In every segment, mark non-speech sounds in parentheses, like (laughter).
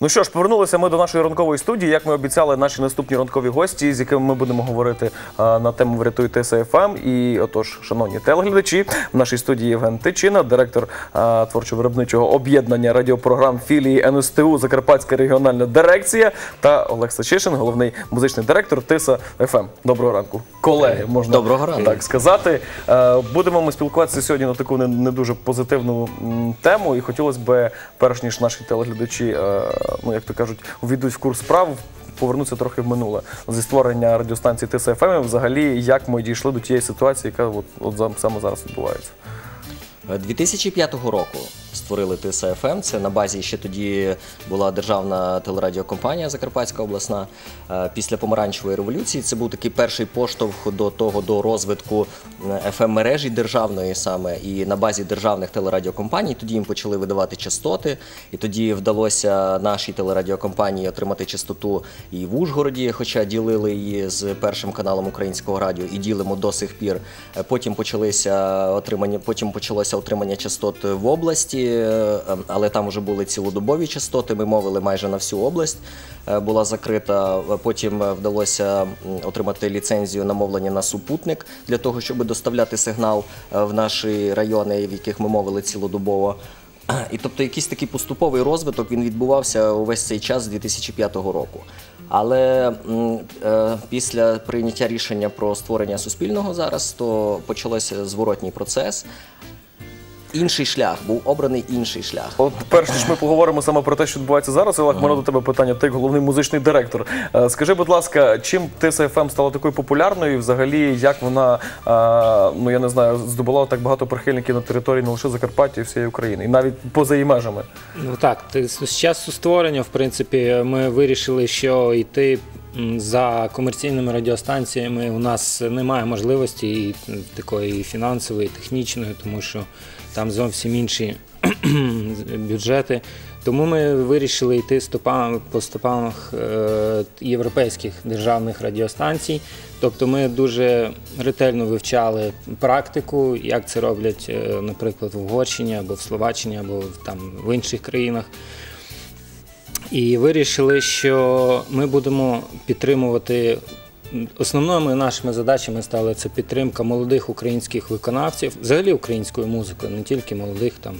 Ну що ж, повернулися ми до нашої ранкової студії. Як ми обіцяли, наші наступні ранкові гості, з якими ми будемо говорити а, на тему Врятуйте СФМ. І отож, шановні телеглядачі, в нашій студії Євген Тичина, директор а, творчо-виробничого об'єднання радіопрограм філії НСТУ Закарпатська регіональна дирекція та Олег Сачишин, головний музичний директор Тиса ФМ. Доброго ранку, колеги. Можна Доброго ранку. так сказати. Будемо ми спілкуватися сьогодні на таку не, не дуже позитивну м, тему, і хотілося б, перш ніж наші телеглядачі, ну як то кажуть, увійдуть в курс справ. Повернутися трохи в минуле зі створення радіостанції ТСФМ, ем, взагалі, як ми дійшли до тієї ситуації, яка от, от саме зараз відбувається. 2005 року створили ТСФМ. Це на базі ще тоді була державна телерадіокомпанія Закарпатська обласна. Е, Після помаранчевої революції це був такий перший поштовх до того до розвитку fm мережі державної саме і на базі державних телерадіокомпаній. Тоді їм почали видавати частоти, і тоді вдалося нашій телерадіокомпанії отримати частоту і в Ужгороді, хоча ділили її з першим каналом українського радіо і ділимо до сих пір. Е, Потім почалися отримання, потім почалося отримання частот в області, е, але там вже були цілодобові частоти. Ми мовили майже на всю область. е, Була закрита. Е, Потім вдалося отримати ліцензію на мовлення на супутник для того, щоб доставляти сигнал в наші райони, в яких ми мовили цілодобово. І тобто якийсь такий поступовий розвиток він відбувався увесь цей час з 2005 року. Але е, після прийняття рішення про створення суспільного зараз, то почався зворотній процес. Інший шлях був обраний інший шлях. От перш ніж ми поговоримо саме про те, що відбувається зараз, Олег, мене до тебе питання. Ти як головний музичний директор. Е, Скажи, будь ласка, чим ТСФМ стала такою популярною? і Взагалі, як вона е, ну я не знаю, здобула так багато прихильників на території не лише Закарпаття, і всієї України, і навіть поза її межами. Ну так, ти- з часу створення, в принципі, ми вирішили, що йти м, за комерційними радіостанціями у нас немає можливості і м, такої фінансової, і технічної, тому що там зовсім інші (clears throat) бюджети. Тому ми вирішили йти стопами по стопах е, європейських державних радіостанцій. Тобто ми дуже ретельно вивчали практику, як це роблять, е, наприклад, в Угорщині або в Словаччині, або там в інших країнах. І вирішили, що ми будемо підтримувати. Основними нашими задачами стали це підтримка молодих українських виконавців, взагалі української музики, не тільки молодих там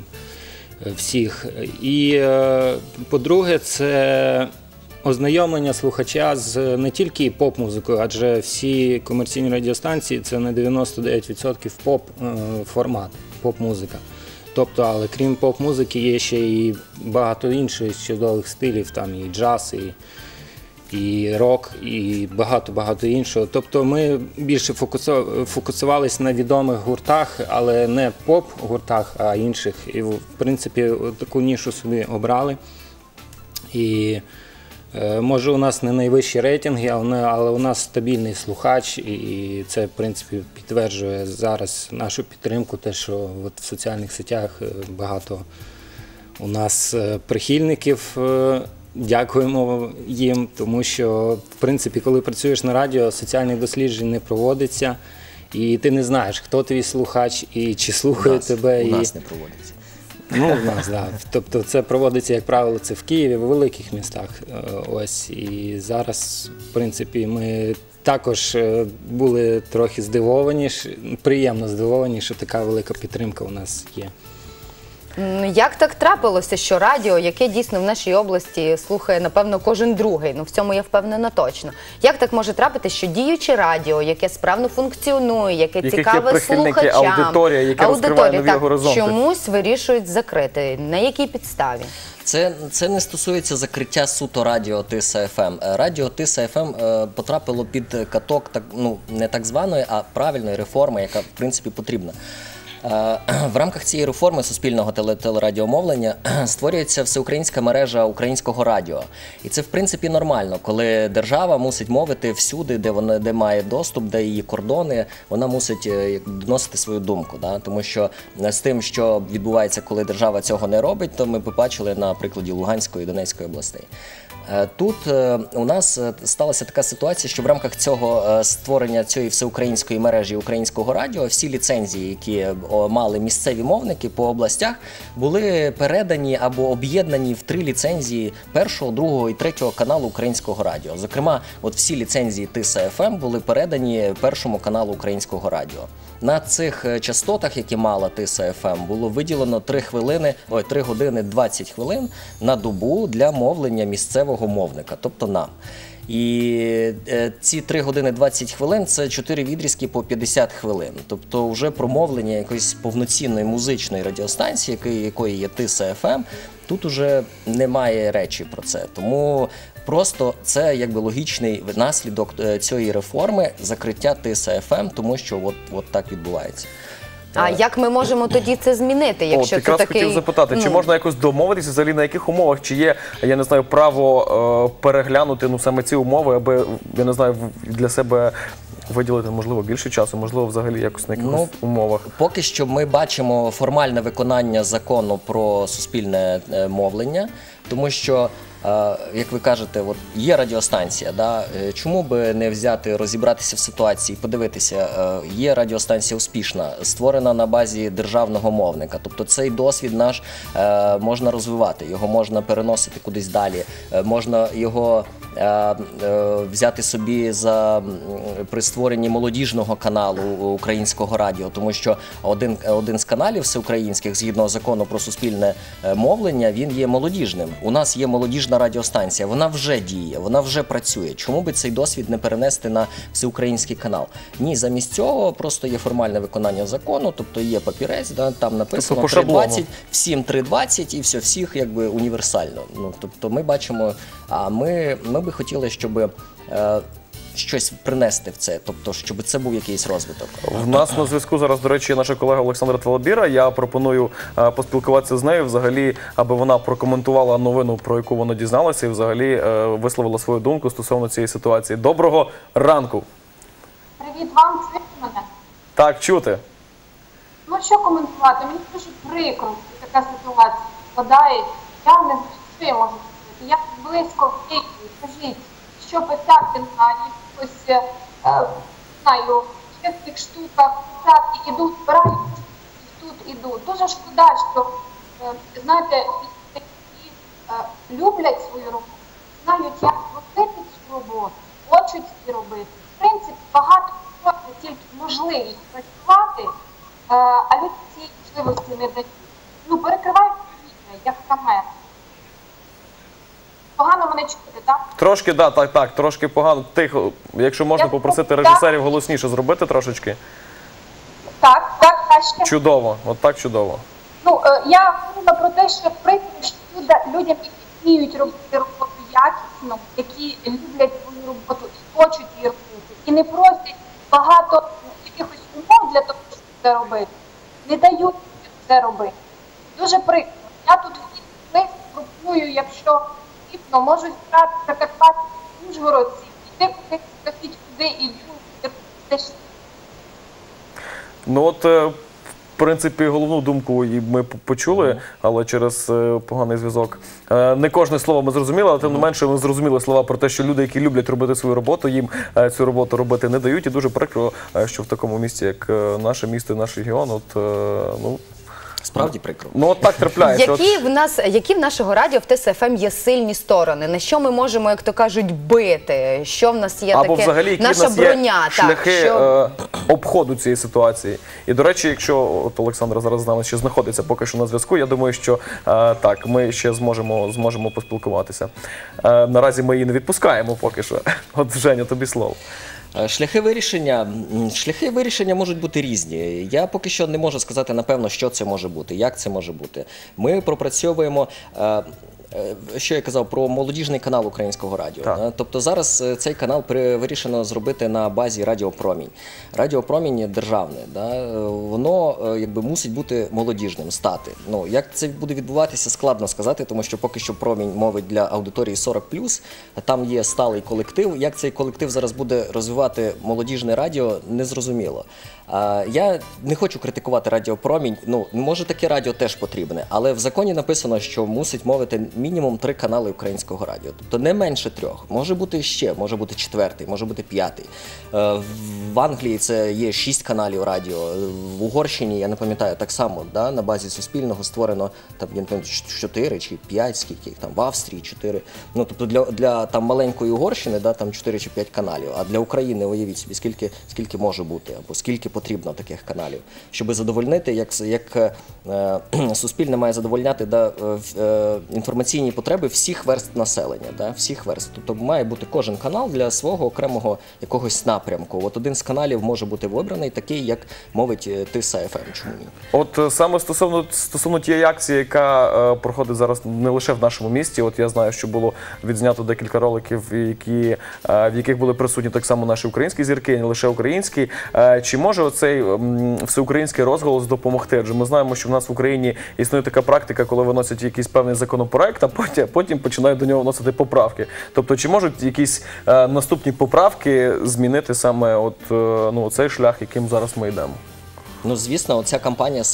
е, всіх. І е, по-друге, це ознайомлення слухача з не тільки поп-музикою, адже всі комерційні радіостанції це на 99% поп е, формат, поп-музика. Тобто, але крім поп-музики, є ще і багато інших чудових стилів, там і джаз, і, і рок, і багато-багато іншого. Тобто ми більше фокусувалися на відомих гуртах, але не поп-гуртах, а інших. І в принципі таку нішу собі обрали. І е, може у нас не найвищі рейтинги, але, у нас стабільний слухач, і це в принципі підтверджує зараз нашу підтримку, те, що в соціальних сетях е, багато у нас е, прихильників. Дякуємо їм, тому що в принципі, коли працюєш на радіо, соціальних досліджень не проводиться, і ти не знаєш, хто твій слухач і чи слухає нас, тебе. у і... нас не проводиться. Ну, в нас, да. Тобто це проводиться, як правило, це в Києві, в великих містах. Е, Ось. І зараз, в принципі, ми також е, були трохи здивовані, приємно здивовані, що така велика підтримка у нас є. Як так трапилося, що радіо, яке дійсно в нашій області слухає, напевно, кожен другий, ну в цьому я впевнена точно. Як так може трапити, що діюче радіо, яке справно функціонує, яке Яких є цікаве прихильники, слухачам, аудиторія, яке розкриває нові так, горизонти? чомусь вирішують закрити. На якій підставі? Це, це не стосується закриття суто радіо Тиса ФМ. Е, Радіо Тиса ФМ е, потрапило під каток так, ну, не так званої, а правильної реформи, яка в принципі потрібна. Е, (clears throat) В рамках цієї реформи суспільного теле- телерадіомовлення (clears throat) створюється всеукраїнська мережа українського радіо. І це в принципі нормально, коли держава мусить мовити всюди, де вона де має доступ, де її кордони, вона мусить е, доносити свою думку. Да? Тому що е, з тим, що відбувається, коли держава цього не робить, то ми побачили на прикладі Луганської і Донецької областей. Е, Тут е, у нас е, сталася така ситуація, що в рамках цього створення цієї всеукраїнської мережі українського радіо всі ліцензії, які мали місцеві мовники по областях, були передані або об'єднані в три ліцензії першого, другого і третього каналу українського радіо. Зокрема, от всі ліцензії Тиса ФМ були передані першому каналу українського радіо. На цих частотах, які мала Тиса ФМ, було виділено 3 хвилини, ой, 3 години 20 хвилин на добу для мовлення місцевого мовника, тобто нам. І е, ці 3 години 20 хвилин це 4 відрізки по 50 хвилин. Тобто, вже промовлення якоїсь повноцінної музичної радіостанції, якої, є Тиса ФМ, тут уже немає речі про це. Тому просто це якби логічний наслідок е, цієї реформи закриття Тиса ФМ, тому що от, от так відбувається. А як ми можемо тоді це змінити, якщо От, це якраз такий... хотів запитати, чи ну, можна якось домовитися взагалі на яких умовах? Чи є, я не знаю, право е, переглянути ну саме ці умови, аби я не знаю, в- для себе виділити можливо більше часу, можливо, взагалі якось на якихось Ну, умовах. Поки що ми бачимо формальне виконання закону про суспільне е, мовлення, тому що. Як ви кажете, от є радіостанція, да? е, чому би не взяти, розібратися в ситуації, подивитися, е, є радіостанція успішна, створена на базі державного мовника. Тобто цей досвід наш е, можна розвивати, його можна переносити кудись далі, можна його взяти собі за при створенні молодіжного каналу українського радіо, тому що один, один з каналів всеукраїнських, згідно закону про суспільне е, мовлення, він є молодіжним. У нас є молодіжна радіостанція, вона вже діє, вона вже працює. Чому би цей досвід не перенести на всеукраїнський канал? Ні, замість цього просто є формальне виконання закону, тобто є папірець, да, там написано Тобто по шаблону. 3.20, всім 3.20 і все, всіх якби універсально. Ну тобто ми бачимо, а ми, ми би хотіли, щоб е, щось принести в це, тобто, щоб це був якийсь розвиток. В нас на зв'язку зараз, до речі, наша колега Олександра Твалабіра. Я пропоную е, поспілкуватися з нею, взагалі, аби вона прокоментувала новину, про яку вона дізналася, і взагалі е, висловила свою думку стосовно цієї ситуації. Доброго ранку! Привіт вам, чуєте мене? Так, чути. Ну що коментувати? Мені дуже прикро, що така ситуація складається. Я не знаю, можу сказати. Я близько в Києві. Скажіть, що писати на якихось, е, е, знаю, чистих штуках, писати, ідуть, збирають, і тут ідуть. Дуже шкода, що, е, знаєте, які люблять свою роботу, знають, як робити цю роботу, хочуть її робити. В принципі, багато тільки можливість працювати, а люди цієї можливості не дають. Ну, перекривають як камера. Погано мене чути, так? Трошки, да, так, так, трошки погано. Тихо. Якщо можна Я попросити так. режисерів голосніше зробити трошечки. Так, так, краще. Чудово, от так чудово. Ну, е, я говорила про те, що що люди- людям, які вміють робити роботу якісно, які люблять свою роботу і хочуть її робити, і не просять багато якихось умов для того, щоб це робити, не дають це робити. Дуже прикро. Я тут в лист пропоную, якщо потрібно, можу зібрати Закарпаття Ужгородці, іти куди, скажіть, куди іду, де- де ж Ну от, е, в принципі, головну думку і ми почули, але через е, поганий зв'язок. Е, Не кожне слово ми зрозуміли, але тим не менше ми зрозуміли слова про те, що люди, які люблять робити свою роботу, їм цю роботу робити не дають. І дуже прикро, що в такому місті, як наше місто і наш регіон, от ну, Справді прикро. ну от так трапляється. От, Які в нас, які в нашого радіо в ТСФМ є сильні сторони? На що ми можемо, як то кажуть, бити? Що в нас є або таке взагалі які наша в нас броня? є шляхи так, що... е, обходу цієї ситуації. І до речі, якщо от Олександр зараз з нами ще знаходиться поки що на зв'язку, я думаю, що е, так, ми ще зможемо, зможемо поспілкуватися. Е, наразі ми її не відпускаємо поки що. (laughs) От Женя, тобі слово. Е, Шляхи вирішення, шляхи вирішення можуть бути різні. Я поки що не можу сказати напевно, що це може бути, як це може бути. Ми пропрацьовуємо. е, е, Що я казав про молодіжний канал українського радіо. Так. Тобто зараз цей канал вирішено зробити на базі Радіо Промінь. Радіо Промінь державне, да? воно якби мусить бути молодіжним, стати. Ну як це буде відбуватися, складно сказати, тому що поки що промінь мовить для аудиторії 40+, там є сталий колектив. Як цей колектив зараз буде розвивати молодіжне радіо, незрозуміло. Я не хочу критикувати радіопромінь. Ну, може, таке радіо теж потрібне, але в законі написано, що мусить мовити мінімум три канали українського радіо. Тобто не менше трьох. Може бути ще, може бути четвертий, може бути п'ятий. Е, В Англії це є шість каналів радіо. В Угорщині, я не пам'ятаю, так само да, на базі Суспільного створено там, я не пам'ятаю, чотири чи п'ять, скільки їх там, в Австрії чотири. Ну, тобто для, для там, маленької Угорщини да, там чотири чи п'ять каналів, а для України уявіть собі, скільки, скільки може бути, або скільки потрібно таких каналів, щоб задовольнити, як, як е, (clears throat) суспільне має задовольняти да, е, е, інформаційні потреби всіх верств населення, да, всіх верств. Тобто має бути кожен канал для свого окремого якогось напрямку. От один з каналів може бути вибраний, такий, як мовить е, Тиса ФМ. Чому ні? От е, саме стосовно стосовно тієї акції, яка е, проходить зараз не лише в нашому місті. От я знаю, що було відзнято декілька роликів, які е, в яких були присутні так само наші українські зірки, не лише українські. Е, чи може оцей м, всеукраїнський розголос допомогти? Адже ми знаємо, що в нас в Україні існує така практика, коли виносять якийсь певний законопроект, а потім, потім починають до нього вносити поправки. Тобто, чи можуть якісь е, наступні поправки змінити саме от е, ну цей шлях, яким зараз ми йдемо? Ну, звісно, оця кампанія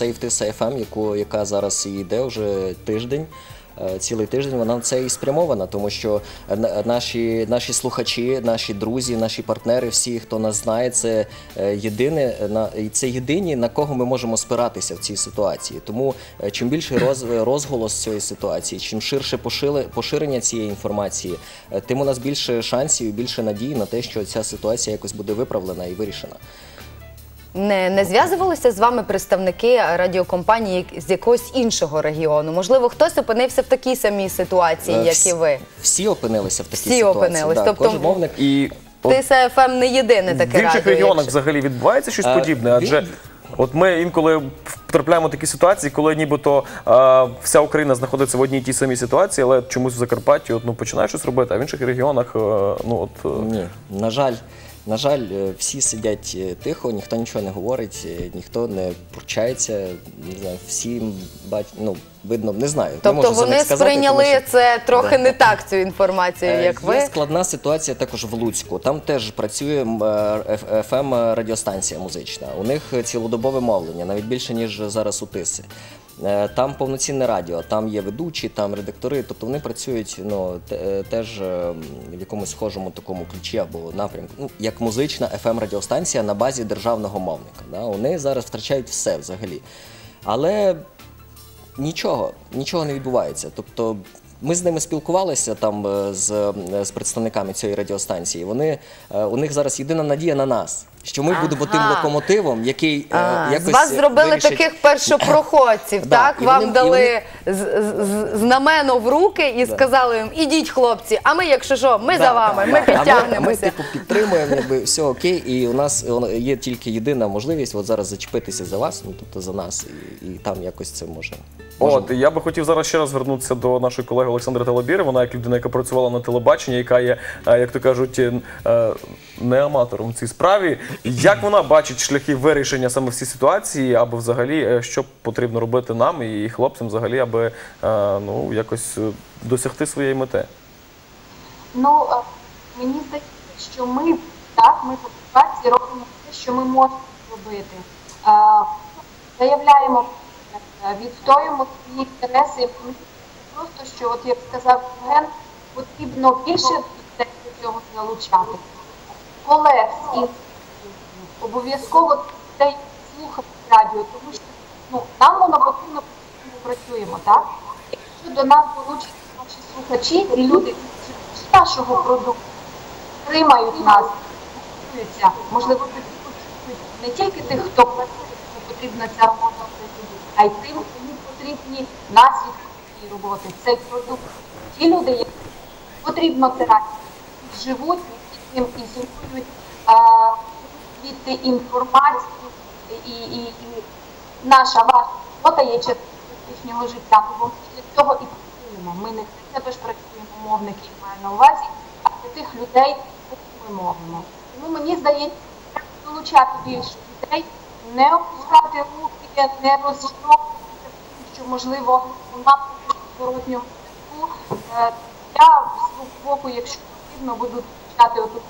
яку, яка зараз і йде вже тиждень. Е, Цілий тиждень вона на це і спрямована, тому що е, на- наші, наші слухачі, наші друзі, наші партнери, всі, хто нас знає, це е, єдине на це єдині, на кого ми можемо спиратися в цій ситуації. Тому чим більший роз, розголос цієї ситуації, чим ширше пошили- поширення цієї інформації, тим у нас більше шансів і більше надії на те, що ця ситуація якось буде виправлена і вирішена. Не, не зв'язувалися з вами представники радіокомпанії з якогось іншого регіону? Можливо, хтось опинився в такій самій ситуації, Е, як і ви. Всі опинилися в такій Всі ситуації. опинились, Да, тобто кожен мовник І Тиса ФМ не єдине таке в інших радіо. регіонах якщо- взагалі відбувається щось А, подібне, адже він- от ми інколи потрапляємо в такі ситуації, коли нібито а, вся Україна знаходиться в одній і тій самій ситуації, але чомусь в Закарпатті от, ну, починає щось робити, а в інших регіонах е, ну от. е, Ні, на жаль, на жаль, е, всі сидять е, тихо, ніхто нічого не говорить, е, ніхто не пручається. Не знаю, всі бач, ну, видно, не знаю. не Тобто за вони них сказати, сприйняли тому що- це трохи Да. не так, цю інформацію, Е, як ви. Є складна ситуація також в Луцьку. Там теж працює ФМ радіостанція музична. У них цілодобове мовлення, навіть більше ніж зараз у Тиси. Е, Там повноцінне радіо, там є ведучі, там редактори. Тобто вони працюють ну, е, теж е, в якомусь схожому такому ключі або напрямку, ну, як музична fm радіостанція на базі державного мовника. Да? Вони зараз втрачають все взагалі. Але Нічого, нічого не відбувається. Тобто ми з ними спілкувалися там з, з представниками цієї радіостанції. Вони у них зараз єдина надія на нас, що ми будемо тим Ага. локомотивом, який е, А, якось з вас зробили вирішить- таких першопроходців, (clears throat) Да, так? і Вам вони- і дали з- з- з- знамено в руки і сказали їм, ідіть, хлопці, а ми, якщо що, ми Да, за вами, да, ми да. А ми, а ми підтягнемося. типу підтримуємо, якби все окей, і у нас е, є тільки єдина можливість от зараз зачепитися за вас, ну тобто за нас, і, і там якось це може. може От я би хотів зараз ще раз звернутися до нашої колеги Олександри Телебіри. Вона як людина, яка працювала на телебаченні, яка є, е, як то кажуть, е, е, не аматором в цій справі. Як вона бачить шляхи вирішення саме в цій ситуації, або взагалі е, що потрібно робити нам і хлопцям, взагалі, аби е, ну якось е, досягти своєї мети? Ну, мені здається, що ми так, ми по ситуації робимо те, що ми можемо зробити. Е, Заявляємо, відстоюємо свої інтереси. Просто що, от як сказав Ген, потрібно більше до цього залучати. Колег з інших обов'язково людей слухати радіо, тому що ну, нам потрібно, ми працюємо, так? Якщо до нас долучаться наші слухачі і люди з нашого продукту тримають нас, можливо, не тільки тих, хто працює, потрібна ця робота, а й тим, кому потрібні наслідки цієї роботи, цей продукт. Ті люди, які потрібно терапія, живуть і цим ізолюють звідти інформацію, і, і, і наша ваша робота є їхнього життя. Бо ми для цього і працюємо. Ми не для себе ж працюємо мовники, маю на увазі, а для тих людей, яких ми мовимо. Тому мені здається, треба долучати більше людей, не опускати руки, не розчаровуватися, що можливо немає зворотнього зв'язку. Е, Я з боку, якщо потрібно, буду включати оту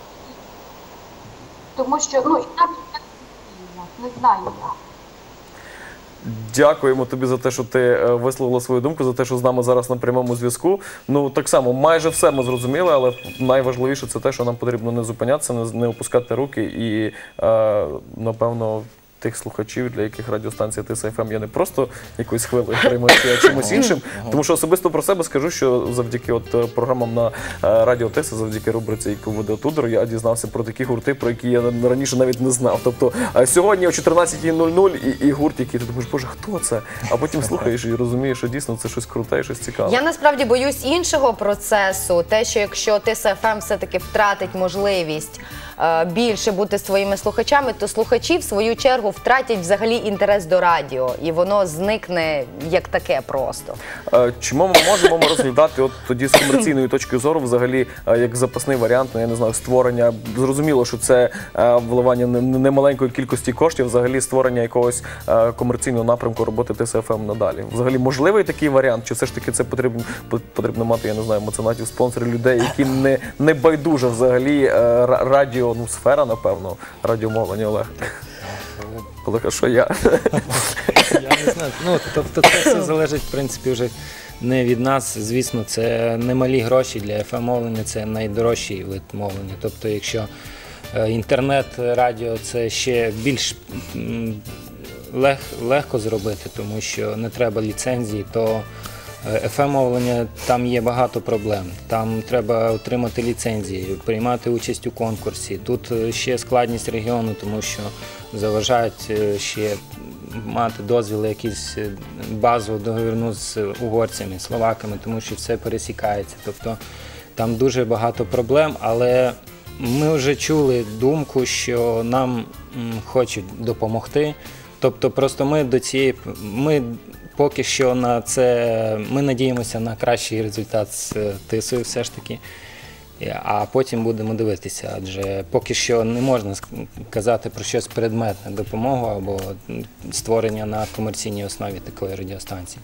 тому що ну не. Знаю я. Дякуємо тобі за те, що ти е, висловила свою думку, за те, що з нами зараз на прямому зв'язку. Ну так само, майже все ми зрозуміли, але найважливіше це те, що нам потрібно не зупинятися, не опускати руки і е, напевно. Тих слухачів, для яких радіостанція Тиса ФМ є не просто якоюсь хвилею переймачі, а чимось іншим. Тому що особисто про себе скажу, що завдяки от е, програмам на е, радіо Тиса, завдяки рубриці, яку веде Тудор, я дізнався про такі гурти, про які я раніше навіть не знав. Тобто е, сьогодні о 14.00 і, і гурт, який ти думаєш, боже, хто це? А потім слухаєш і розумієш, що дійсно це щось круте і щось цікаве. Я насправді боюсь іншого процесу, те, що якщо ТСФМ все-таки втратить можливість більше бути своїми слухачами, то слухачі в свою чергу втратять взагалі інтерес до радіо, і воно зникне як таке просто. Е, Чому ми можемо розглядати от тоді з комерційної точки зору, взагалі, е, як запасний варіант, ну я не знаю, створення. Зрозуміло, що це е, вливання не- не- немаленької кількості коштів, взагалі створення якогось е, комерційного напрямку роботи ТСФМ надалі. Взагалі можливий такий варіант, чи все ж таки це потрібно мати, я не знаю, меценатів, спонсорів, людей, яким не, не байдужа взагалі е, ра- радіо, ну сфера, напевно, радіомовлення Олег. Олег, а що я? Я не знаю. Ну, тобто це все залежить, в принципі, вже не від нас. Звісно, це немалі гроші для FM мовлення, це найдорожчий вид мовлення. Тобто, якщо е, інтернет, радіо це ще більш лег, легко зробити, тому що не треба ліцензії, то fm мовлення там є багато проблем. Там треба отримати ліцензії, приймати участь у конкурсі. Тут е, ще складність регіону, тому що заважають е, ще мати дозвіли, якісь е, базову договірну з угорцями, словаками, тому що все пересікається. Тобто там дуже багато проблем, але ми вже чули думку, що нам хочуть допомогти. Тобто, просто ми до цієї ми поки що на це ми надіємося на кращий результат з е, тисою, все ж таки. Е, А потім будемо дивитися, адже поки що не можна казати про щось предметне допомогу або створення на комерційній основі такої радіостанції.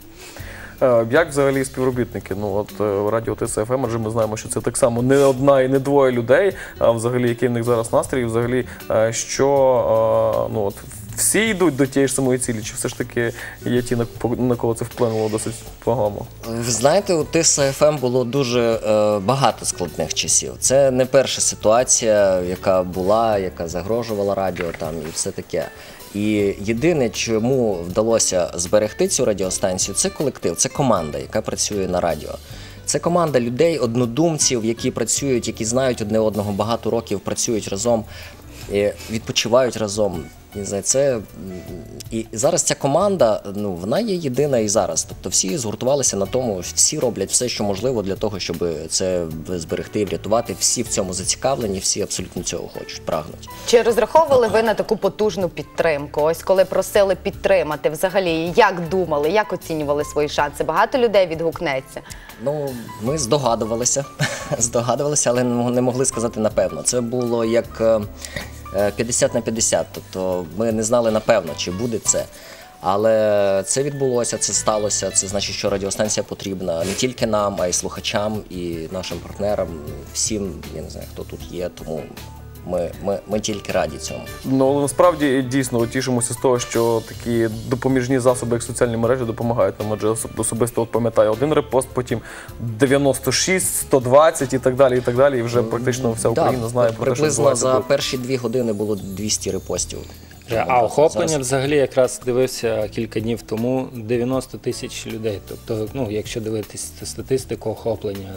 Е, Як взагалі співробітники? Ну от радіо ТСФМ, адже ми знаємо, що це так само не одна і не двоє людей. А взагалі, який в них зараз настрій, взагалі, що ну от всі йдуть до тієї ж самої цілі, чи все ж таки є ті, на кого це вплинуло досить погано? Ви знаєте, у Тиса ФМ було дуже е, багато складних часів. Це не перша ситуація, яка була, яка загрожувала радіо там і все таке. І єдине, чому вдалося зберегти цю радіостанцію, це колектив, це команда, яка працює на радіо. Це команда людей, однодумців, які працюють, які знають одне одного багато років, працюють разом, відпочивають разом. Не знаю, це і зараз ця команда, ну вона є єдина і зараз. Тобто всі згуртувалися на тому, всі роблять все, що можливо для того, щоб це зберегти і врятувати. Всі в цьому зацікавлені, всі абсолютно цього хочуть, прагнуть. Чи розраховували ви на таку потужну підтримку? Ось коли просили підтримати, взагалі як думали, як оцінювали свої шанси? Багато людей відгукнеться. Ну, ми здогадувалися, (laughs) здогадувалися, але не могли сказати напевно. Це було як е, 50 на 50. Тобто ми не знали напевно, чи буде це. Але це відбулося, це сталося. Це значить, що радіостанція потрібна не тільки нам, а й слухачам і нашим партнерам, всім, я не знаю, хто тут є. Тому ми, ми, ми тільки раді цьому. Ну але насправді дійсно тішимося з того, що такі допоміжні засоби, як соціальні мережі, допомагають нам. Адже особисто от пам'ятаю один репост, потім 96, 120 і так далі. І так далі. І вже практично вся Україна Да, знає про те, що приблизно за перші дві години було 200 репостів. А охоплення Зараз- взагалі якраз дивився кілька днів тому 90 тисяч людей. Тобто, ну якщо дивитись статистику охоплення,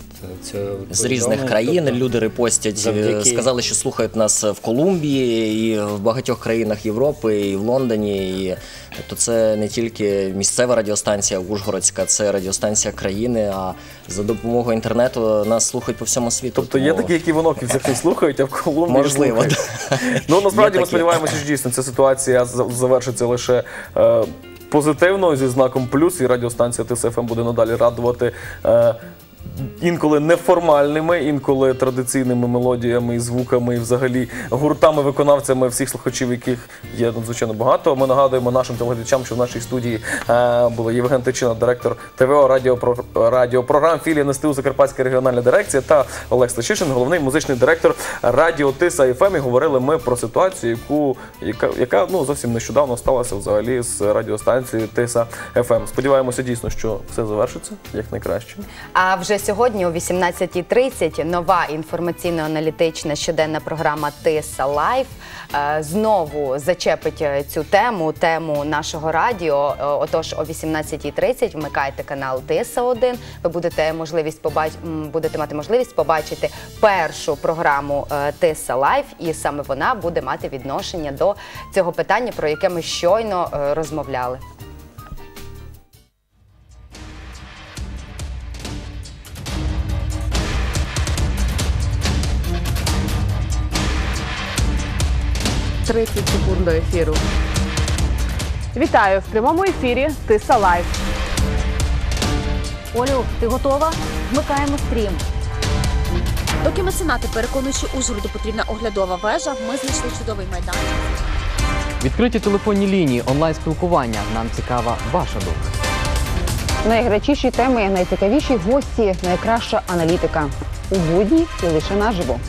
це з різних країн тобто, люди репостять, завдяки- сказали, що слухають нас в Колумбії і в багатьох країнах Європи, і в Лондоні. І, тобто це не тільки місцева радіостанція Ужгородська, це радіостанція країни. А за допомогою інтернету нас слухають по всьому світу. Тобто є такі, які в Оноківцях не слухають, а в Колумбії Можливо. (laughs) Ну насправді ми сподіваємося, що дійсно ця ситуація завершиться лише. Е, Позитивно зі знаком плюс, і радіостанція ТСФМ буде надалі радувати е, інколи неформальними, інколи традиційними мелодіями і звуками, і взагалі гуртами, виконавцями всіх слухачів, яких є надзвичайно багато. Ми нагадуємо нашим телеглядачам, що в нашій студії е, були Євген Тичина, директор ТВО радіопро, радіопрограм філії НСТУ Закарпатська регіональна дирекція та Олег Стачишин, головний музичний директор радіо Тиса. І говорили ми про ситуацію, яку яка, яка ну зовсім нещодавно сталася взагалі з радіостанцією Тиса ФМ. Сподіваємося дійсно, що все завершиться як найкраще. А вже вже сьогодні о 18.30 нова інформаційно-аналітична щоденна програма Тиса Лайф е, знову зачепить е, цю тему, тему нашого радіо. Е, отож, о 18.30 вмикайте канал Тиса 1 Ви будете можливість побач... будете мати можливість побачити першу програму Тиса Лайф, і саме вона буде мати відношення до цього питання, про яке ми щойно розмовляли. 30 секунд до ефіру. Вітаю в прямому ефірі. Тиса Лайв. Олю, ти готова? Вмикаємо стрім. Доки меценати переконують, що Ужгороду потрібна оглядова вежа, ми знайшли чудовий майдан. Відкриті телефонні лінії, онлайн спілкування. Нам цікава ваша думка. Найгарячіші теми, найцікавіші гості, найкраща аналітика. У будні і лише наживо.